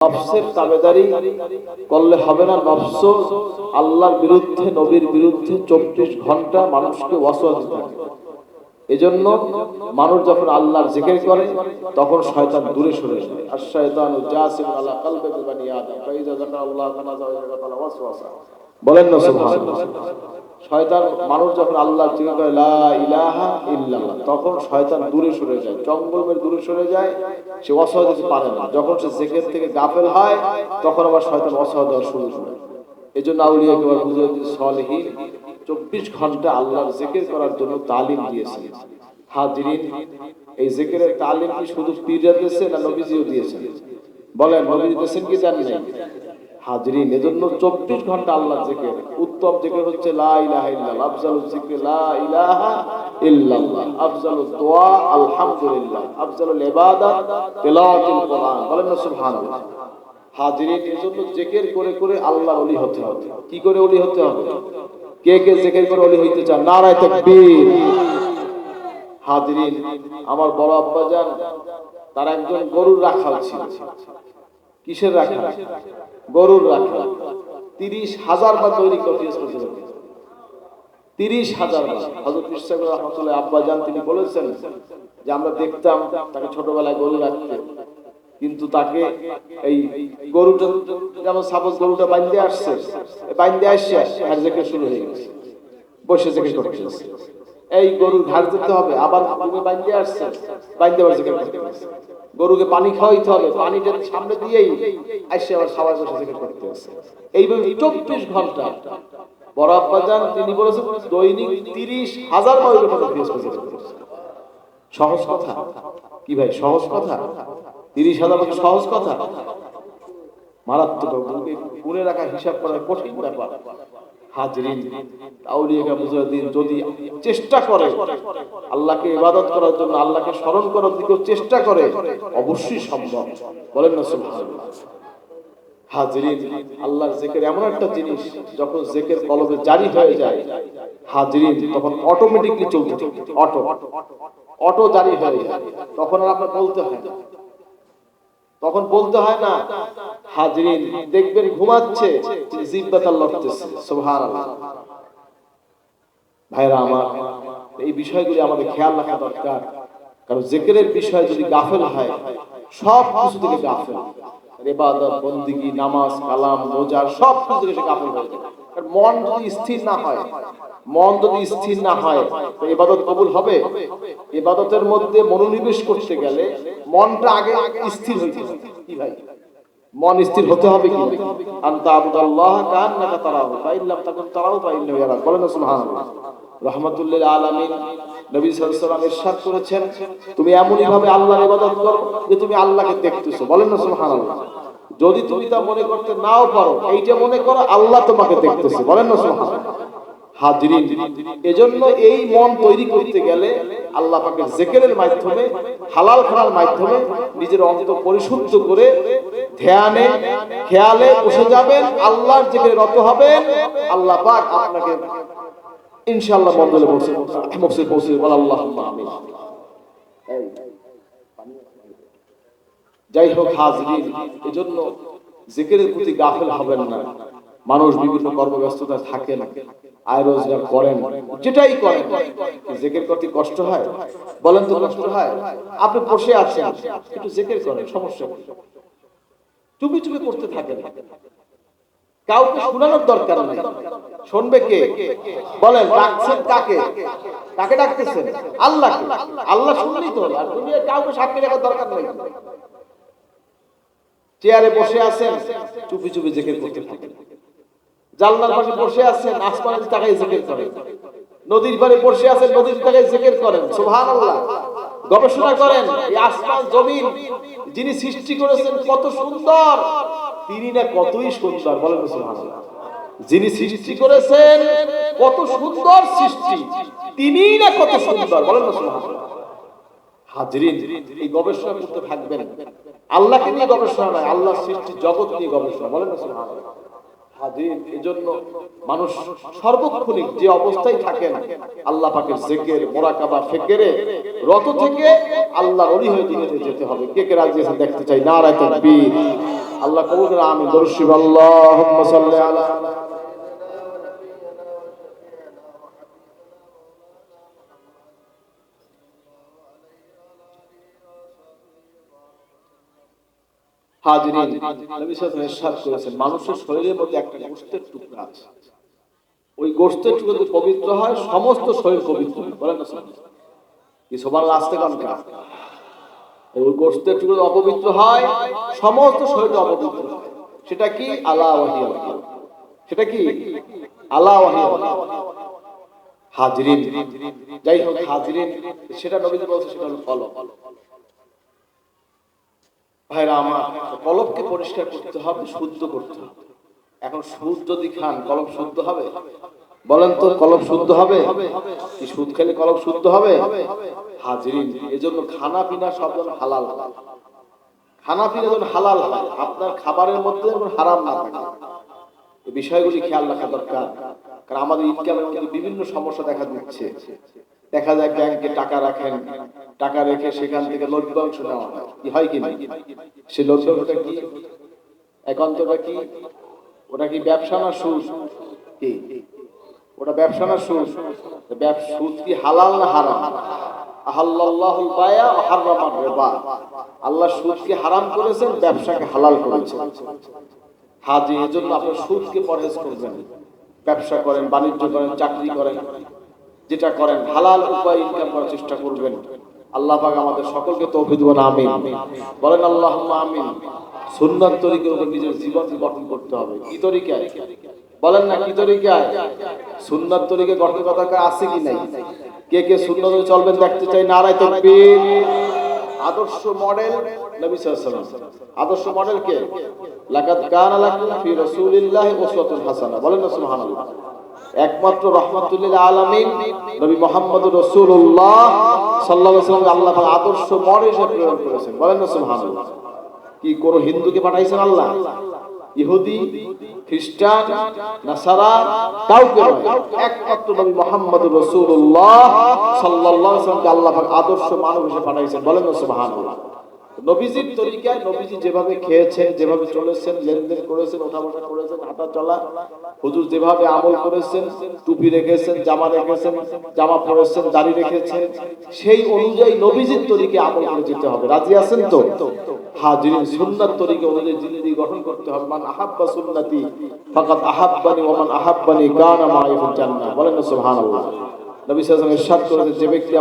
নফসের তাবেদারি করলে হবে না নফস। আল্লাহর বিরুদ্ধে নবীর বিরুদ্ধে চব্বিশ ঘণ্টা মানুষকে অসহ এজন্য মানুষ যখন আল্লাহর জিকির করে, তখন শয়তান দূরে সরে যায়। আর শয়তান জাসিম আলা বানি আদম। ফাইজা আল্লাহ যাওয়া ওয়াসওয়াসা। বলেন না সুবহানাল্লাহ। শয়তান, মানুষ যখন আল্লাহর জিকির করে, লা ইলাহা ইল্লাল্লাহ, তখন শয়তান দূরে সরে যায়। জঙ্গলের দূরে সরে যায়, সে ওয়াসওয়াস পারে না। যখন সে জিকির থেকে গাফেল হয়, তখন আবার শয়তান ওয়াসওয়াস শুরু করে। এই জন্য আউলিয়া কেবল বুঝে সলহীন চব্বিশ ঘণ্টা আল্লাহর জিকির করার জন্য তালিম দিয়েছে। হাজরিন, এই জিকিরের তালিম কি শুধু দিয়েছে না নবীজিও দিয়েছেন? বলেন দিয়েছেন কি হাজরিন চব্বিশ ঘণ্টা আল্লাহর জিকির। উত্তম হচ্ছে লা ইলাহা আফজালুল লা ইলাহা ইল্লাল্লাহ দোয়া, আলহামদুলিল্লাহ, আফজালুল তিলাওয়াতুল কোরআন। বলেন না, সুবহানাল্লাহ। হাজিরিন করে করে আল্লাহ অলি হতে হবে। কি করে অলি হতে হবে? কে কে জেকের করে অলি হইতে চান? নারায় তাকবীর। হাজিরিন, আমার বড় আব্বা যান, তার একজন গরুর রাখাল ছিল। কিসের রাখাল? গরুর রাখাল। তিরিশ হাজার বার তৈরি করেছিল তিরিশ হাজার বার। হজরত ইসলাম রহমতুল্লাহ আব্বা যান, তিনি বলেছেন যে আমরা দেখতাম তাকে ছোটবেলায় গরু রাখতে। কিন্তু তাকে এই গরুটা যেমন সাপোজ গরুটা বাইন্দে আসছে বাইন্দে আসছে আর জেকে শুরু হয়ে গেছে, বসে জেকে করতেছে। এই গরু ঘাট দিতে হবে, আবার বাইন্দে আসছে, বাইন্দে আবার জেকে করতেছে গরুকে পানি খাওয়াইতে হবে, পানিটা সামনে দিয়েই আসছে আবার সবাই বসে জেকে করতে আছে এইভাবে চব্বিশ ঘণ্টা। বড় আব্বা যান তিনি বলেছেন, দৈনিক তিরিশ হাজার মতো সহজ কথা। কি ভাই, সহজ কথা? তিরিশ হাজার সহজ কথা। মারাত্মক রাখা হিসাব করা কঠিন ব্যাপার। যদি চেষ্টা করে, আল্লাহকে ইবাদত করার জন্য, আল্লাহকে স্মরণ করার দিকেও চেষ্টা করে, অবশ্যই সম্ভব। বলেন না হাজরিন, আল্লাহর এমন একটা জিনিস, যখন জেকের কলবে জারি হয়ে যায়, হাজরিন, তখন অটোমেটিকলি চলতে অটো। অটো জারি হয়ে যায়। তখন আর আপনার বলতে হয় না। তখন বলতে হয় না, হাজরিন দেখবেন ঘুমাচ্ছে জিব্বাতাল লড়তেছে সুবহানাল্লাহ। ভাইরা আমার, এই বিষয়গুলি আমাদের খেয়াল রাখা দরকার। কারণ জেকেরের বিষয় যদি গাফেল হয়, সব কিছু থেকে গাফেল। ইবাদত বন্দিগি, নামাজ, কালাম, রোজা, সব কিছু থেকে হয়ে যায়। মন যদি স্থির না হয়, মন যদি স্থির না হয়, তো ইবাদত কবুল হবে? ইবাদতের মধ্যে মনোনিবেশ করতে গেলে মনটা আগে স্থির হইতে হবে কি ভাই? মন স্থির হতে হবে কি? আনতা আবুদাল্লাহ কান্নাকা তারাহু ফাইল্লাম তাকুন তারাহু ফাইন্নাহু ইয়ারাক। বলেন সুবহানাল্লাহ। রহমাতুল্লিল আলামিন নবী সাল্লাল্লাহু ইরশাদ করেছেন, তুমি এমনই ভাবে আল্লাহর ইবাদত করো যে তুমি আল্লাহকে দেখতেছো। বলেন না, সুবহানাল্লাহ। যদি তুমি তা মনে করতে নাও পারো এইটা মনে করো আল্লাহ তোমাকে দেখতেছে বলেন না হাজরিন এজন্য এই মন তৈরি করতে গেলে আল্লাহ পাকের জেকেরের মাধ্যমে হালাল খানার মাধ্যমে নিজের অন্ত পরিশুদ্ধ করে ধ্যানে খেয়ালে বসে যাবেন আল্লাহর জেকেরে রত হবেন আল্লাহ পাক আপনাকে ইনশাআল্লাহ মন্ডলে পৌঁছে পৌঁছে বল আল্লাহ আমিন যাই হোক হাজরিন, এজন্য জেকেরের প্রতি গাফেল হবেন না। মানুষ বিভিন্ন কর্মব্যস্ততা থাকে না আয় রোজগার করেন, যেটাই করেন। জেকের করতে কষ্ট হয়? বলেন তো কষ্ট হয়? আপনি বসে আছেন, একটু জেকের করেন, সমস্যা চুপি চুপি করতে থাকেন। কাউকে শোনানোর দরকার নেই। শুনবে কে? বলেন, ডাকছেন কাকে? কাকে ডাকতেছেন? আল্লাহ আল্লাহ শুনলেই তো। আর দুনিয়ায় কাউকে সাক্ষী রাখার দরকার নেই। চেয়ারে বসে আছেন, চুপি চুপি জেকের করতে থাকেন। জানলার পাশে বসে আছেন, আসমানের তাকায় জিকির করেন। নদীর পাড়ে বসে আছেন, নদীর তাকায় জিকির করেন। সুবহানাল্লাহ। গবেষণা করেন, এই আসমান জমিন যিনি সৃষ্টি করেছেন কত সুন্দর। তিনি না কতই সুন্দর, বলেন সুবহানাল্লাহ। যিনি সৃষ্টি করেছেন কত সুন্দর সৃষ্টি, তিনি না কত সুন্দর, বলেন সুবহানাল্লাহ। হাজরিন, এই গবেষণা করতে থাকবেন। আল্লাহকে নিয়ে গবেষণা নয় আল্লাহ সৃষ্টি জগৎ নিয়ে গবেষণা, বলেন না মানুষ সর্বক্ষণিক যে অবস্থায় থাকেন আল্লাহ পাকের জেকের, মোরাকাবা, ফেকেরে, রত থেকে আল্লাহ যেতে হবে। কে কে রাজি আছে দেখতে চাই? নারায় তাকবীর। আল্লাহ কবুল করে দরুদ আল্লাহুম্মা সাল্লি হাজরিন নবী সাল্লাল্লাহু করেছেন, মানুষের শরীরের মধ্যে একটা গোশতের টুকরা আছে। ওই গোশতের টুকরা যদি পবিত্র হয়, সমস্ত শরীর পবিত্র হয়, বলেন না কি সবার কনকা ওই গোশতের টুকরা অপবিত্র হয়, সমস্ত শরীর অপবিত্র হয়, সেটা কি? আলা ওয়াহিয়া সেটা কি? আলা ওয়াহিয়া হাজরিন। যাই হোক, হাজরিন, সেটা নবীজি বলছে সেটা হলো ভাইরা আমার কলবকে পরিষ্কার করতে হবে, শুদ্ধ করতে হবে। এখন সুদ যদি খান, কলব শুদ্ধ হবে? বলেন তো, কলব শুদ্ধ হবে? কি সুদ খেলে কলব শুদ্ধ হবে? হাজরিন, এজন্য খানা পিনা সব যেন হালাল। খানা পিনা যেন হালাল হয়, আপনার খাবারের মধ্যে হারাম না থাকে। এই বিষয়গুলি খেয়াল রাখা দরকার, কারণ আমাদের ইনকামের মধ্যে বিভিন্ন সমস্যা দেখা দিচ্ছে। দেখা যায় ব্যাংকে টাকা রাখেন, টাকা রেখে সেখান থেকে লভ্যাংশ নেওয়া হয়। কি না? সে লভ্যাংশটা কি? একান্তটা কি? ওটা কি ব্যবসা না সুদ? কি? ওটা ব্যবসা না সুদ? সুদ কি হালাল না হারাম? আল্লাহ সুদকে হারাম করেছেন, ব্যবসাকে হালাল করেছেন? হাজি, এজন্য আপনার সুদকে পরহেজ করবেন। ব্যবসা করেন, বাণিজ্য করেন, চাকরি করেন। যেটা করেন, হালাল উপায় ইনকাম করার চেষ্টা করবেন। আল্লাহ পাক আমাদের সকলকে তৌফিক দিবেন, আমিন। বলেন আল্লাহুম্মা আমিন। সুন্নাত তরিকার উপর নিজের জীবন গঠন করতে হবে। কি তরিকায়? বলেন না, কি তরিকায়? সুন্নাত তরিকা গঠন কথা আছে কি নাই? কে কে সুন্নাত চলবেন দেখতে চাই, নারায় তাকবীর। আদর্শ মডেল নবী সাল্লাল্লাহু আলাইহি ওয়াসাল্লাম। আদর্শ মডেল কে? লাকাদ কানা লাকুম ফি রাসূলিল্লাহি উসওয়াতুন হাসানাহ বলেন না, সুবহানাল্লাহ। একমাত্র রহমাতুল্লিল আলামিন, নবী মুহাম্মদ রাসূলুল্লাহ সাল্লাল্লাহু আলাইহি আল্লাহ আদর্শ মডেল হিসেবে প্রেরণ করেছেন। বলেন কি, কোন হিন্দুকে পাঠাইছেন আল্লাহ? ইহুদি, খ্রিস্টান, নাসারা? কাউকে একমাত্র নবী মুহাম্মদ রাসূলুল্লাহ সাল্লাল্লাহু আলাইহি আল্লাহ আদর্শ মানব হিসেবে পাঠাইছেন। বলেন না সুবহানাল্লাহ। নবীজির তরিকায় নবীজি যেভাবে খেয়েছেন, যেভাবে চলেছেন, লেনদেন করেছেন ওঠা বসা করেছেন হাঁটা চলা হুজুর যেভাবে আমল করেছেন, টুপি রেখেছেন, জামা রেখেছেন, জামা পরেছেন, দাড়ি রেখেছেন, সেই অনুযায়ী নবীজির তরিকে আমল করে যেতে হবে। রাজি আছেন তো? হাজিরিন সুন্নাত তরিকে অনুযায়ী জিন্দেগি গঠন করতে হবে। মান আহাব্বা সুন্নতি ফাকাত আহাব্বানি ওয়া মান আহাব্বানি কানা মা'i ফিল জান্নাহ। বলেন সুবহানাল্লাহ। যে ব্যক্তি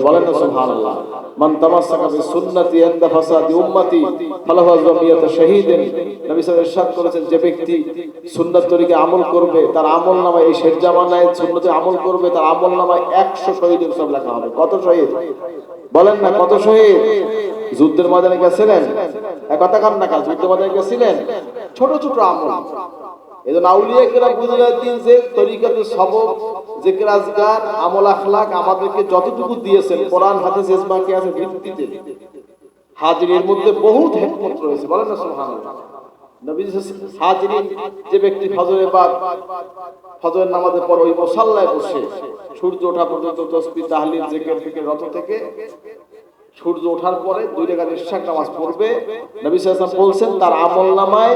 বলেন না আমল করবে, তার আমল নামায় এই শেষ জামানায় সুন্নতে আমল করবে, তার আমল নামায় 100 শহীদের সব লেখা হবে। কত শহীদ? বলেন না, কত শহীদ? যুদ্ধের ময়দানে গেছিলেন? কথা কান না কাজ যুদ্ধের ময়দানে গেছিলেন? ছোট ছোট আমল। এজন্য আউলিয়া কেরাম বুঝে দিন যে সবক আমল আখলাক আমাদেরকে যতটুকু দিয়েছেন, কোরআন কি আছে ভিত্তিতে। হাজিরের মধ্যে বহুত হিকমত রয়েছে বলেন না সুবহানাল্লাহ। যে ব্যক্তি ফজরের বাদ, ফজরের নামাজের পর ওই মুসাল্লায় বসে, সূর্য ওঠা পর্যন্ত তসবিহ তাহলিল থেকে, রত থেকে সূর্য ওঠার পরে দুই রেখা ইশাক নামাজ পড়বে। নবী বলছেন, তার আমল নামায়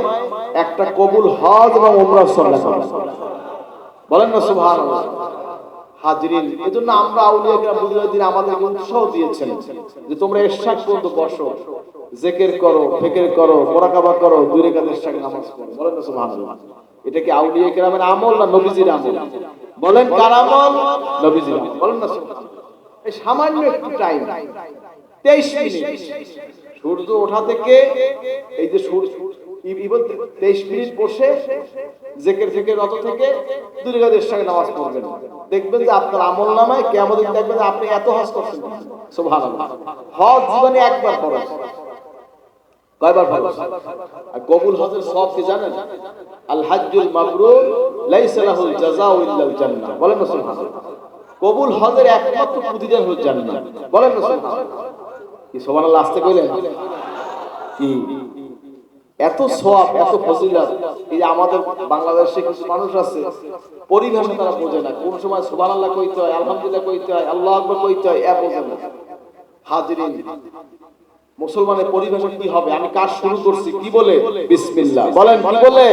একটা কবুল হজ এবং উমরাহ সব লেখা বলেন না এজন্য আমরা আউলিয়া কেরাম আমাদেরকে উৎসাহ দিয়েছেন যে তোমরা ইশাক পর্যন্ত বসো, জিকির করো, ফিকির করো, মুরাকাবা করো, দুই রেখা নামাজ বলেন না এটা কি আউলিয়া কেরামের আমল না নবীজির আমল? বলেন কার আমল? নবীজির বলেন না এই সামান্য একটু টাইম তেইশ সূর্য ওঠা থেকে এই যে সূর্য তেইশ বসে থেকে নামাজ দেখবেন আপনার আমল নামায় কেমন এত আর কবুল হজের সব কি জানেন? আল হাজ্জুল বলেন কবুল হজের একমাত্র প্রতিদান হল জান্নাত বলেন কি আসতে কইলেন? কি? এত এত এই যে আমাদের বাংলাদেশে কিছু মানুষ আছে পরিভাষা তারা বোঝে না। কোন সময় সুবান আল্লাহ কইতে হয়, আলহামদুলিল্লাহ কইতে হয়, আল্লাহ আকবর কইতে হয় বোঝে না। হাজরিন, মুসলমানের পরিভাষা কি হবে? আমি কাজ শুরু করছি। কি বলে? বিসমিল্লাহ। বলেন, কি বলে?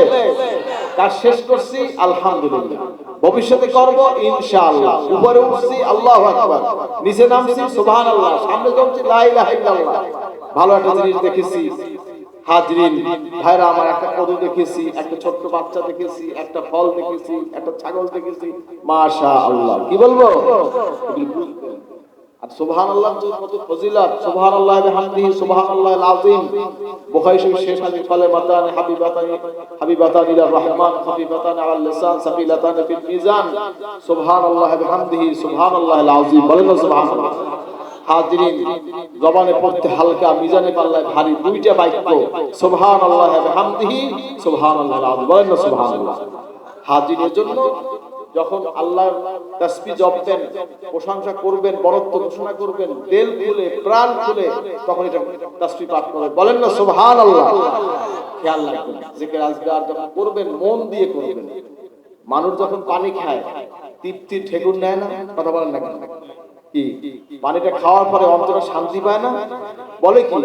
কাজ শেষ করছি, আলহামদুলিল্লাহ। ভবিষ্যতে করব ইনশাআল্লাহ। উপরে উঠছি, আল্লাহু আকবার। নিচে নামছি, সুবহানাল্লাহ। সামনে যাচ্ছি লা ইলাহা ইল্লাল্লাহ। ভালো একটা জিনিস দেখেছি। হাজরিন, ভাইরা আমার একটা কদু দেখেছি, একটা ছোট্ট বাচ্চা দেখেছি, একটা ফল দেখেছি, একটা ছাগল দেখেছি। মাশা আল্লাহ কি বলব। আর সুবহানাল্লাহ তো কত ফজিলত। সুবহানাল্লাহ বিহামদিহি সুবহানাল্লাহ আযীম। বুখারী শরীফ শেষ হাদিস কালেমাতান হাবিবাতান হাবিবাতান ইলা রহমান খাফিফাতান আলা লিসান, সাকিলাতান ফিল মিজান। সুবহানাল্লাহ বিহামদিহি সুবহানাল্লাহ আযীম। বলেন না সুবহানাল্লাহ। হাজিরিন, জবানে পড়তে হালকা, মিজানে পাল্লায় ভারী দুইটা বাক্য, সুবহানাল্লাহ বিহামদিহি সুবহানাল্লাহ আযীম। বলেন না সুবহানাল্লাহ। হাজিরের জন্য যখন আল্লাহর তাসবিহ জপতেন, প্রশংসা করবেন, বরত্ব ঘোষণা করবেন, দিল খুলে, প্রাণ খুলে, তখন এটা তাসবিহ পাঠ করবেন বলেন না, সুবহানাল্লাহ। খেয়াল রাখবেন, জিকির আজগার যখন করবেন, মন দিয়ে করবেন। মানুষ যখন পানি খায়, তৃপ্তি ঠেকুর নেয় না? কথা বলেন না? কি? পানিটা খাওয়ার পরে অন্তরে শান্তি পায় না? বলে কি?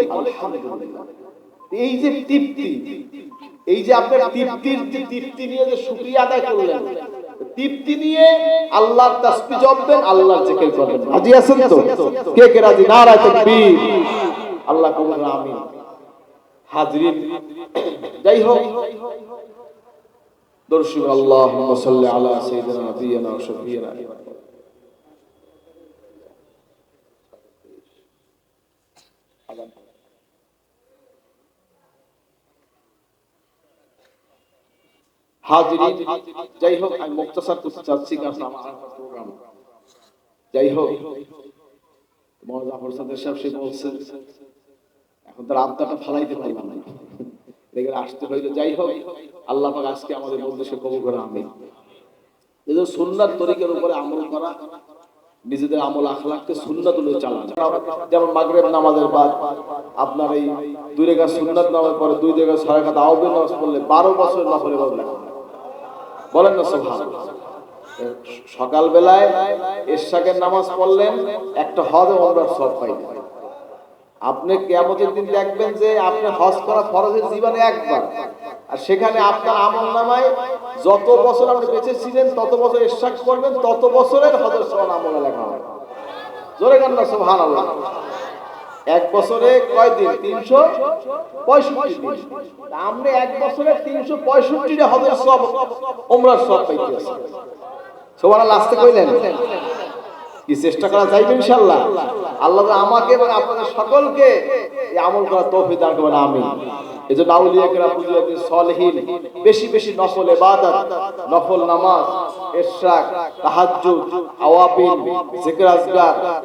এই যে তৃপ্তি, এই যে আপনার তৃপ্তির তৃপ্তি নিয়ে যে শুকরিয়া আদায় করলেন তৃপ্তি নিয়ে আল্লাহর তাসবিহ জপবেন আল্লাহর জিকির করবেন রাজি আছেন তো? কে কে রাজি? নারায়ে তাকবীর। আল্লাহ কবুল আমিন। হাজরিন, যাই হোক, দর্শক, আল্লাহুম্মা সাল্লি আলা সাইয়্যিদিনা নাবিয়িনা ওয়া শাফিয়িনা যাই হোক আমি মুক্তাসার করতে চাচ্ছি যাই হোক সাহেব সে বলছেন, এখন তার আবদাটা ফালাইতে না। দেখে আসতে হইল যাই হোক আল্লাহ পাক আজকে আমাদের করে সুন্নাত তরিকের উপরে আমল করা, নিজেদের আমল আখলাককে সুন্নাত অনুযায়ী চালানো। যেমন মাগরিব নামাজের বাদ আপনার এই দুই রেখা সুন্নাত নামাজ পরে দুই রেখা ছয় রেখা আওয়ামী নামাজ বারো বছর নফল ইবাদত লেখা। বলেন না সুবহান সকাল বেলায় এরশাকের নামাজ পড়লেন, একটা হজ ওমরার সব পাইলেন। আপনি কিয়ামতের দিন দেখবেন যে আপনি হজ করা ফরজের জীবনে একবার। আর সেখানে আপনার আমল নামায় যত বছর আপনি বেঁচে ছিলেন, তত বছর ইশাক করবেন, তত বছরের হজর সমান আমলে লেখা হয়। জোরে গান না সুবহান আল্লাহ এক বছরে কয় দিন তিনশো পঁয়ষট্টি আমরা এক বছরে তিনশো পঁয়ষট্টি হজের সব ওমরার সব পাইতে সবার লাস্টে কইলেন? কি চেষ্টা করা যাইবে ইনশাআল্লাহ? আল্লাহ আমাকে এবং আপনাদের সকলকে আমল করার তৌফিক দান করবেন, আমিন। এই জন্য আউলিয়া বুজুর্গ বেশি বেশি নফল ইবাদত, নফল নামাজ তাহাজ্জুদ আওয়াবিন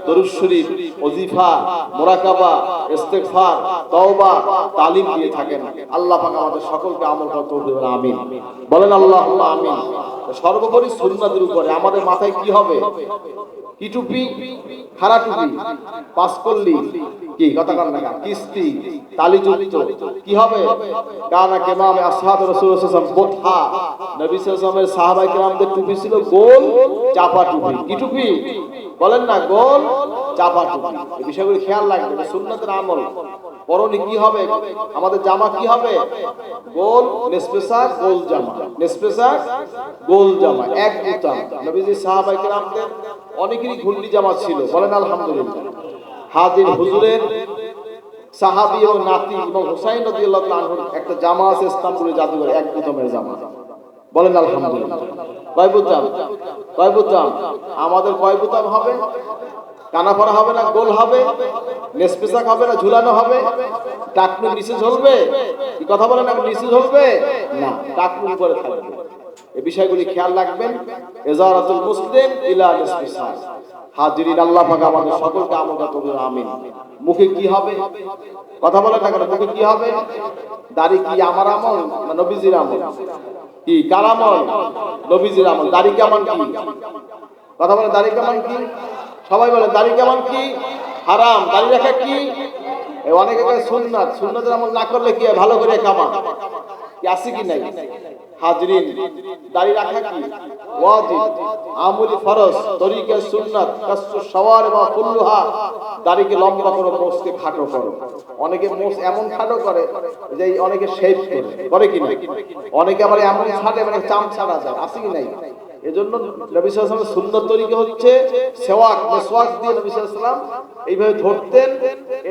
দরুদ শরীফ, ওজিফা, মুরাকাবা, ইস্তেগফার, তওবা, তালিম দিয়ে থাকেন। আল্লাহ পাক আমাদের সকলকে আমল করার তৌফিক দান আমিন। বলেন আল্লাহুম্মা আমিন। সর্বোপরি সুন্নাতের উপরে আমাদের মাথায় কি হবে? কি টুপি খাড়া টুপি পাস করলি কি কথা কর না কিস্তি তালি যুক্ত কি হবে? কানা কেমাম আসহাব রাসূল সাল্লাল্লাহু বোথা নবী সাল্লাল্লাহু আলাইহি সাহাবায়ে কেরামদের টুপি ছিল গোল চাপা টুপি। কি টুপি? বলেন না, গোল চাপা টুপি। এই বিষয়গুলো খেয়াল রাখবেন সুন্নাতের আমল। পরনে কি হবে? আমাদের জামা কি হবে? গোল নেসপেসা, গোল জামা। নেসপেসা, গোল জামা। এক বুতাম নবীজি সাহাবায়ে কেরামদের অনেকেরই ঘুন্ডি জামা ছিল। বলেন, আলহামদুলিল্লাহ। হাজির হুজুরের সাহাবি এবং নাতি এবং হুসাইন রাদিয়াল্লাহু তাআলা আনহুর একটা জামা আছে ইস্তাম্বুলের জাদুঘরে, এক বুতামের জামা। বলেন, আলহামদুলিল্লাহ। কয় বুতাম কয় বুতাম আমাদের কয় বুতাম হবে? কানা পরা হবে না, গোল হবে নেসপেসাক হবে না, ঝুলানো হবে। টাকনু নিচে ঝুলবে? কি কথা বলেন এখন, নিচে ঝুলবে? না, টাকনু উপরে থাকবে। এই বিষয়গুলি খেয়াল রাখবেন। এজারাতুল মুসলিম ইলা নিসফিসার হাজিরিন, আল্লাহ পাক আমাদের সকলকে আমলটা করুন, আমিন। মুখে কি হবে? কথা বলেন না মুখে কি হবে? দাড়ি কি আমার আমল না নবীজির আমল? কি, কার আমল? নবীজির আমল। দাড়ি কেমন কি? কথা বলে দাড়ি কেমন কি? সবাই বলে, দাড়ি কেমন কি? হারাম। দাড়ি রাখা কি? অনেকে সুন্নাত। সুন্নাতের আমল না করলে কি? ভালো করে কামা আছে কি নাই? হাজরিন। দাড়ি রাখা কি? ওয়াজিব। আমলি ফরজ তরিকে সুন্নাত কাসু বা কুল্লুহা। দাড়িকে লম্বা করো, মোষকে খাটো করো। অনেকে মোষ এমন খাটো করে যে অনেকে শেভ করে। করে কি না অনেকে আবার এমন ছাড়ে মানে চাম ছাড়া যায় আছে কি নাই? এজন্য নবী আলাইহি সুন্নাত তরিকা হচ্ছে সেওয়াক দিয়ে নবী সাল্লাম এইভাবে ধরতেন।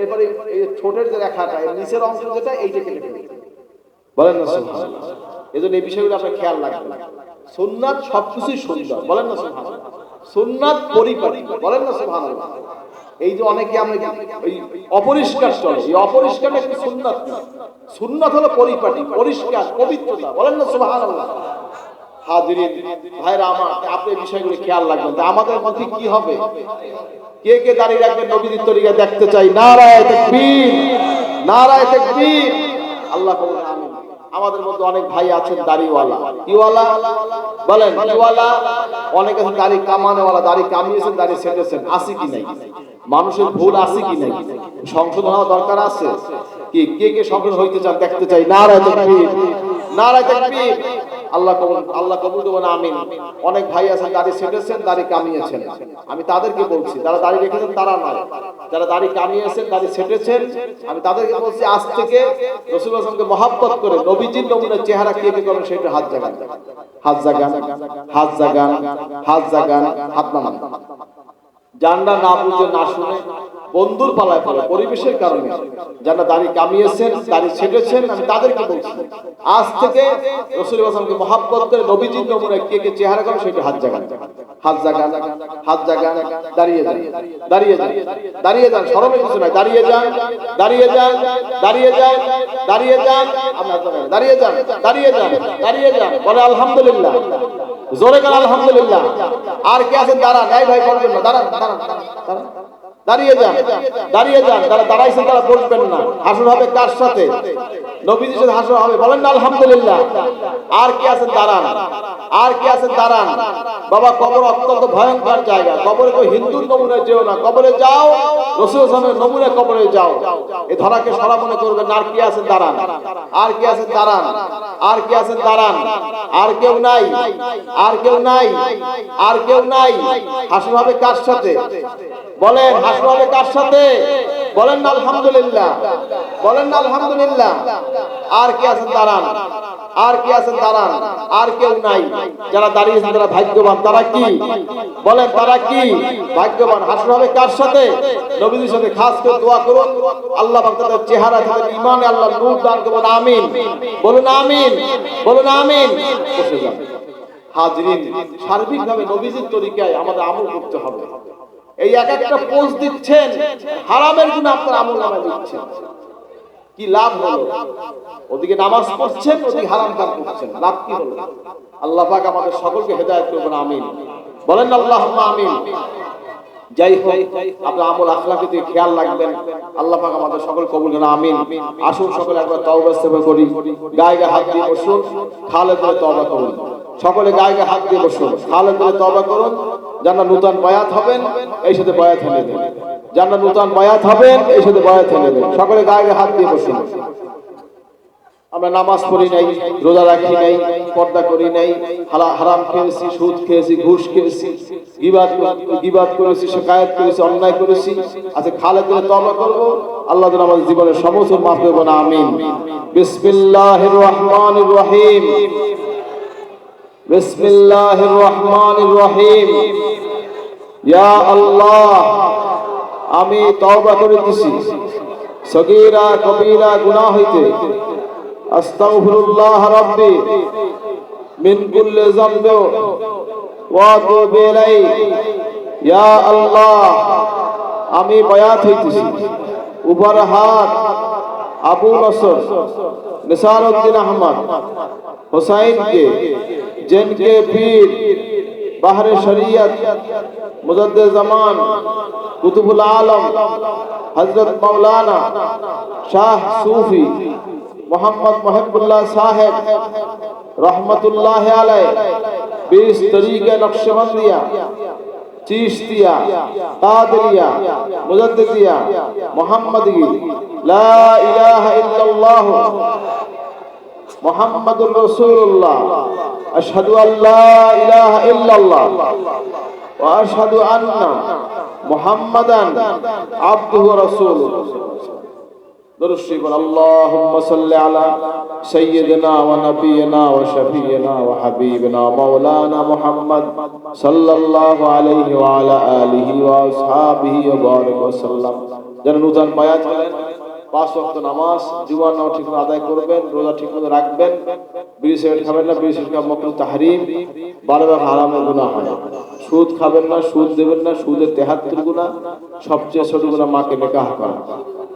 এরপরে এই ছোটের যে রেখাটা, এর নিচের অংশ যেটা, এইটা কেটে বলেন না সুবহানাল্লাহ। এজন্য এই বিষয়গুলো আপনার খেয়াল রাখবেন। সুন্নাত সবকিছুই সুন্দর। বলেন না সুবহানাল্লাহ। পরিপাটি। বলেন না এই যে অনেকে আমরা ওই অপরিষ্কার চলে। এই হলো পরিপাটি, পরিষ্কার, পবিত্রতা। বলেন না সুবহানাল্লাহ। হাজিরিন, ভাইরা আমার আপনি বিষয়গুলো খেয়াল রাখবেন। আমাদের মধ্যে কি হবে? কে কে দাঁড়িয়ে নবীদের তরিকা দেখতে চাই? নারায় তাকবীর নারায় তাকবীর। আল্লাহ আমিন। আমাদের মধ্যে অনেক ভাই আছেন দাড়িওয়ালা। কিওয়ালা? বলেন, কিওয়ালা? অনেক আছেন দাড়ি কামানেওয়ালা, দাড়ি কামিয়েছেন, দাড়ি সেটেছেন। আছে কি নাই? মানুষের ভুল আছে কি নাই? সংশোধন হওয়া দরকার আছে? কি, কে কে সংশোধন হইতে চান দেখতে চাই? নারায় তাকবীর নারায় তাকবীর। আল্লাহ কবুল আল্লাহ কবুল দেবেন, আমিন। অনেক ভাই আছেন দাড়ি সেটেছেন দাড়ি কামিয়েছেন। আমি তাদেরকে বলছি, যারা দাড়ি রেখেছেন, তারা নয় যারা দাড়ি কামিয়েছেন, দাড়ি সেটেছেন আমি তাদেরকে বলছি, আজ থেকে রসুল আসলামকে মহাব্বত করে নবীজির নমুনের চেহারা কে কে করেন সেটা হাত জাগান। হাত জাগান হাত জাগান হাত জাগান, হাত নামান। জানরা না বুঝে না শুনে বন্ধুর পালায় পড়ে পরিবেশের কারণে যারা দাড়ি কামিয়েছেন দাড়ি ছেটেছেন আমি তাদেরকে বলছি আজ থেকে রসুল আসলামকে মহাব্বত করে নবীজির নমুনে কে কে চেহারা করে সেটা হাত জাগান হাত জাগান হাত জাগান দাঁড়িয়ে যান দাঁড়িয়ে যান দাঁড়িয়ে যান সরমে কিছু নাই দাঁড়িয়ে যান দাঁড়িয়ে যান দাঁড়িয়ে যান দাঁড়িয়ে যান দাঁড়িয়ে যান দাঁড়িয়ে যান দাঁড়িয়ে যান বলে আলহামদুলিল্লাহ জোরে গেল আলহামদুলিল্লাহ। আর কে আছেন? দাঁড়ান, এই ভাই বলবেন না দাঁড়ান দাঁড়ান দাঁড়ান। দাঁড়িয়ে যান দাঁড়িয়ে যান, যারা দাঁড়াইছেন তারা বসবেন না। আসল হবে কার সাথে? নবীজির সাথে হাসুর হবে। বলেন না, আলহামদুলিল্লাহ। আর কি আছেন? দাঁড়ান। আর কি আছেন? দাঁড়ান। বাবা, কবর অত্যন্ত ভয়ঙ্কর জায়গা। কবরে তো হিন্দুর যেও না। কবরে যাও রসুল হাসানের কবরে যাও। ধরাকে মনে আর কি আছেন? দাঁড়ান। আর কি আছেন? দাঁড়ান। আর কি আছেন? দাঁড়ান। আর কেউ নাই। আর কেউ নাই। আর কেউ নাই। হাসুর হবে কার সাথে? বলেন হাসর হবে কার সাথে? বলেন না, আলহামদুলিল্লাহ। বলেন না, আলহামদুলিল্লাহ। আর কি আছেন দাঁড়ান? আর কি আছেন দাঁড়ান? আর কেউ নাই। যারা দাঁড়িয়েছেন তারা ভাগ্যবান। তারা কি? বলেন, তারা কি? ভাগ্যবান। হাসর হবে কার সাথে? নবীদের সাথে। খাস করে দোয়া করুন। আল্লাহ তাদের চেহারা তাদের ইমানে আল্লাহ নূর দান করুন। আমিন। বলুন আমিন। বলুন, আমিন। বসে যান। হাজরিন, সার্বিকভাবে নবীজির তরিকায় আমাদের আমল করতে হবে। এই এক একটা পোস্ট দিচ্ছেন। হারামের গুণ আপনার আমল নামে দিচ্ছেন। কি লাভ হলো? ওদিকে নামাজ পড়ছেন, ওদিকে হারাম কাজ করছেন। লাভ কি হলো? আল্লাহ পাক আমাদের সকলকে হেদায়েত করবেন, আমিন। বলেন না, আল্লাহুম্মা আমিন। যাই হোক, আপনার আমল আখলাকে দিয়ে খেয়াল রাখবেন। আল্লাহ পাক আমাদের সকল কবুল করেন আমিন। আসুন সকলে একবার তওবা ইস্তেগফার করি। গায়ে গায়ে হাত দিয়ে বসুন, খালে করে তওবা করুন। সকলে গায়ে গায়ে হাত দিয়ে বসুন, খালে করে তওবা করুন যারা নূতন বায়াত হবেন, এই সাথে বায়াত হয়ে দেবেন যারা নূতন বায়াত হবেন, এই সাথে বায়াত দেবেন সকলে গায়ে হাত দিয়ে বসুন। আমরা নামাজ পড়ি নাই, রোজা রাখি নাই, পর্দা করি নাই হারাম খেয়েছি, সুদ খেয়েছি, ঘুষ খেয়েছি, গিবাদ গিবাদ করেছি, শিকায়ত করেছি, অন্যায় করেছি। আচ্ছা খালে দিলে তবা করব। আল্লাহ যেন আমাদের জীবনের সমস্ত মাফ করব না আমিন। বিসমিল্লাহির রহমানির রহিম বিসমিল্লাহির রহমানির রহিম ইয়া আল্লাহ। আমি তওবা করে দিছি। সগীরা, কবীরা, গুনাহ হইতে। আস্তাগফিরুল্লাহ রাব্বি মিন কুল্লি যামবি ওয়া তুবু ইলাই ইয়া আল্লাহ, আমি বায়াত হইতেছি। উপর হাত, আবু নসর, নিসারউদ্দিন আহমদ হুসাইন কে জেন কে পীর, বাহরে শরীয়ত মুজাদ্দে জামান, কুতুবুল আলম হজরত মৌলানা শাহ সুফি মোহাম্মদ মহিবুল্লাহ সাহেব, রহমতুল্লাহ আলাই বিশ তরিকে নকশবন্দিয়া, চিশতিয়া, কাদরিয়া, মুজাদ্দিদিয়া মুহাম্মাদি লা ইলাহা ইল্লাল্লাহ, মুহাম্মাদুর রাসূলুল্লাহ, আশহাদু আল্লা ইলাহা ইল্লাল্লাহ। وأشهد أن محمدا عبده ورسوله درشي قول اللهم صل على سيدنا ونبينا وشفينا وحبيبنا مولانا محمد صلى الله عليه وعلى آله وأصحابه وبارك وسلم جنة نوتان بيات পাঁচ ওয়াক্ত নামাজ নামাজ ঠিক আদায় করবেন, রোজা ঠিক মতো রাখবেন। বিড়ি সিগারেট খাবেন না, বিড়ি সিগারেট তাহরিম। গুনাহ হয়। সুদ খাবেন না, সুদ দেবেন না, সুদের তেহাত্তর গুনাহ। সবচেয়ে ছোট গুনাহ মাকে নিকাহ করা।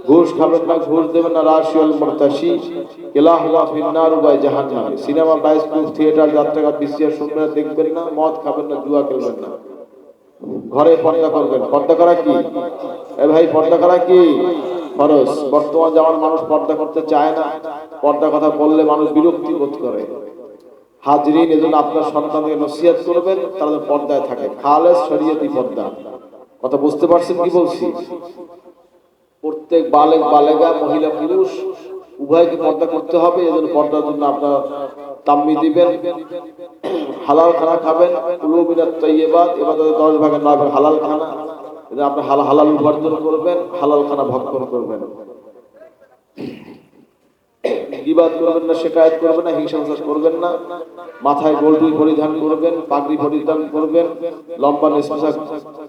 ঘুষ খাবেন না, ঘুষ দেবেন না, রাশিয়াল ফিন্নার উবাই সিনেমা থিয়েটার যাত্রা পিসিআর শুনবেন দেখবেন না, মদ খাবেন না, জুয়া খেলবেন না। ঘরে পর্দা করবেন। পর্দা করা কি? এ ভাই, পর্দা করা কি? ফরজ। বর্তমান যেমন মানুষ পর্দা করতে চায় না, পর্দা কথা বললে মানুষ বিরক্তি বোধ করে। হাজরিন এজন্য আপনার সন্তানকে নসিহত করবেন পর্দায় থাকে। খালেস শরীয়তি পর্দা। কথা বুঝতে পারছেন কি বলছি? প্রত্যেক বালেক বালেগা মহিলা, পুরুষ, উভয়কে পর্দা করতে হবে এজন্য পর্দার জন্য আপনার না না, হিংসা করবেন না। মাথায় গোলটুই পরিধান করবেন, পাগড়ি পরিধান করবেন, লম্বা নেশা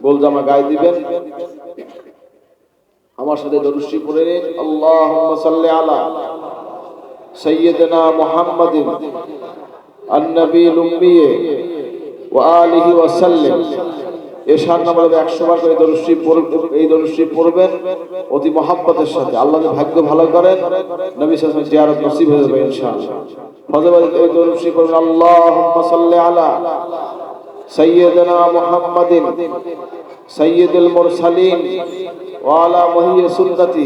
গোল জামা গায়ে দিবেন। আমার সাথে দরুশি আল্লাহুম্মা সাল্লি আলা سيدنا محمد النبي الأمي وآله وسلم এশার নামাজ একশো বার এই দরুশ্রী অতি মহাব্বতের সাথে। আল্লাহকে ভালো করেন, নবী সাসম জিয়ারত নসিব হয়ে যাবে ইনশাআল্লাহ। এই দরুশ্রী পড়বেন, আল্লাহুম্মা সাল্লি আলা সাইয়্যিদিনা মুহাম্মাদিন সাইয়্যিদুল ওয়া আলা মুহিয়্যি সুন্নতি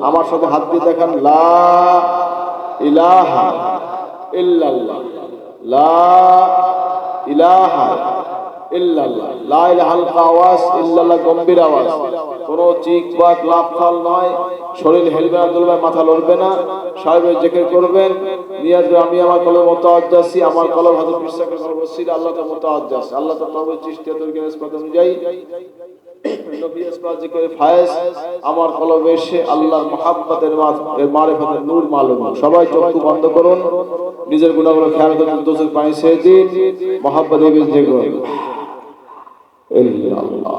আমার সাথে হাত দিয়ে দেখান গম্ভীর আওয়াজ। কোনো চিক লাভ নয়। শরীর হেলবে না মাথা লড়বে না। করবেন। আমি আমার আমার ওসিলা আল্লাহ আল্লাহ আমার কলবে এসে আল্লাহর মহাব্বতের মারিফতের নূর মালুম। সবাই চক্ষু বন্ধ করুন। নিজের গুণাগুলো খেয়াল করুন দোষের পানি সে দিন। মহাব্বত বেঁচে করুন ইল্লাল্লাহ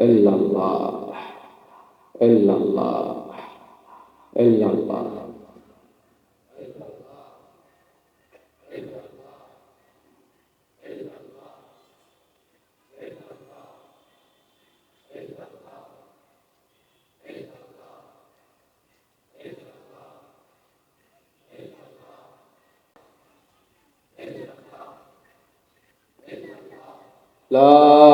إلا الله إلا الله إلا الله لا إله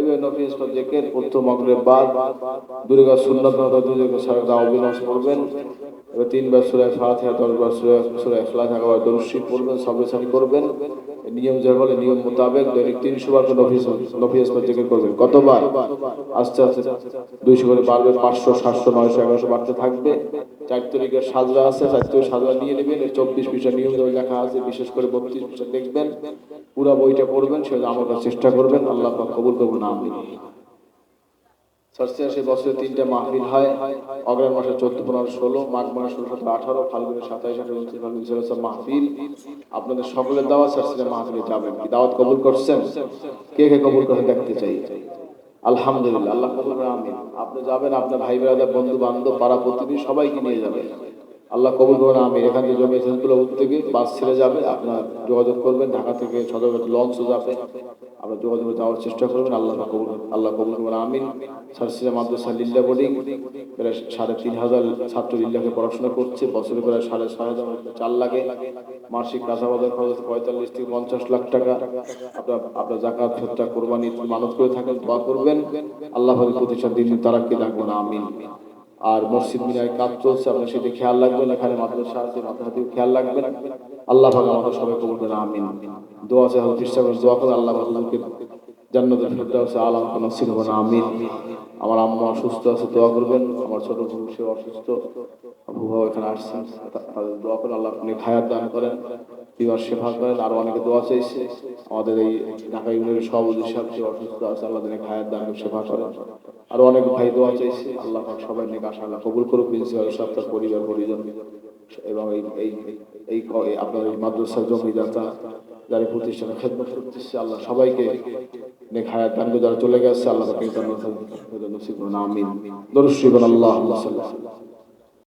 এইভাবে নফিস জেকের প্রথম মাগরিব বাদ দুর্গা সুন্নাত মাতা দুর্গা সারা দাও বিনাশ করবেন। এবার তিনবার সুরায় ফাতিহা দশবার সুরায় সুরায় ইখলাস একবার দরুদ পড়বেন সাবধান করবেন। নিয়ম যা বলে, নিয়ম মোতাবেক দৈনিক তিনশো বার নফিস নফিস জিকির করবেন। কতবার? আস্তে আস্তে দুইশো করে বাড়বে, পাঁচশো, সাতশো, নয়শো, এগারোশো বাড়তে থাকবে। চার তারিখের সাজরা আছে, চার তারিখ সাজরা নিয়ে নেবেন এই চব্বিশ পৃষ্ঠা নিয়ম যাবে লেখা আছে, বিশেষ করে বত্রিশ পৃষ্ঠা দেখবেন, পুরা বইটা পড়বেন, সেটা আমার চেষ্টা করবেন, আল্লাহ কবুল করবেন আমি বছরে তিনটা হয়। অগ্রাম মাসে চোদ্দ, পনেরো, ষোলো, মাঘ মাসে ষোলো, সতেরো, আঠারো, ফাল্গুনের সাতাইশ, আঠারো মাহফিল। আপনাদের সকলের দাওয়াত সরসিয়া মাহফিলে যাবেন। কি দাওয়াত কবুল করছেন? কে কে কবুল করে দেখতে চাই। আলহামদুলিল্লাহ, আল্লাহ আপনি যাবেন, আপনার ভাই বেড়াদার বন্ধু বান্ধব পাড়া প্রতিদিন সবাইকে নিয়ে যাবেন। আল্লাহ কবুল করবেন আমি এখান থেকে জমি এজেন্টগুলো থেকে বাস ছেড়ে যাবে। আপনার যোগাযোগ করবেন, ঢাকা থেকে সদরঘাট লঞ্চও যাবে। আপনার যোগাযোগ যাওয়ার চেষ্টা করবেন, আল্লাহ কবুল আল্লাহ কবুল করবেন আমিন। সারসিয়া মাদ্রাসা লিল্লা বোর্ডিং, প্রায় সাড়ে তিন হাজার ছাত্র লিল্লাকে পড়াশোনা করছে। বছরে প্রায় সাড়ে হাজার চার লাগে। মাসিক কাঁচাবাজার খরচ পঁয়তাল্লিশ থেকে পঞ্চাশ লাখ টাকা। আপনার আপনার জাকাত ফেরটা কোরবানি, মানত করে থাকেন, দোয়া করবেন। আল্লাহ প্রতিষ্ঠান দিন তারা কি না আমিন। আর মসজিদ মিনায় কাজ চলছে, আপনার সেটা খেয়াল রাখবেন, এখানে মাদ্রাসা আছে, মাদ্রাসাতেও খেয়াল রাখবেন। আল্লাহ পাক আমাদের সবাই কবুল করে আমিন। দোয়া হয়তো চেষ্টা করে দোয়া করে আল্লাহ আল্লাহকে জান্নাতুল ফেরদাউসে আলাম কোন হবে না আমিন। আমার আম্মা অসুস্থ আছে, দোয়া করবেন। আমার ছোট বোন সে অসুস্থ। আবু এখানে আসছেন তাদের দোয়া করে আল্লাহ আপনি খায়াত দান করেন। করেন, আরও অনেকে দোয়া চাইছে। আমাদের এই ঢাকা ইউনিয়নের অসুস্থ আছে, আল্লাহ দিনে করে করেন। আরও অনেক ভাই দোয়া চাইছে, আল্লাহ সবাই নিয়ে আল্লাহ কবুল করুক, প্রিন্সিপাল সাহেব, তার পরিবার, পরিজন। এবং এই এই এই আপনার এই মাদ্রাসা জমিদাতা যারা প্রতিষ্ঠানে খেদমত করতেছে, আল্লাহ সবাইকে নেক হায়াত দান যারা চলে গেছে, আল্লাহ নসিব আমিন। শরীফ আল্লাহ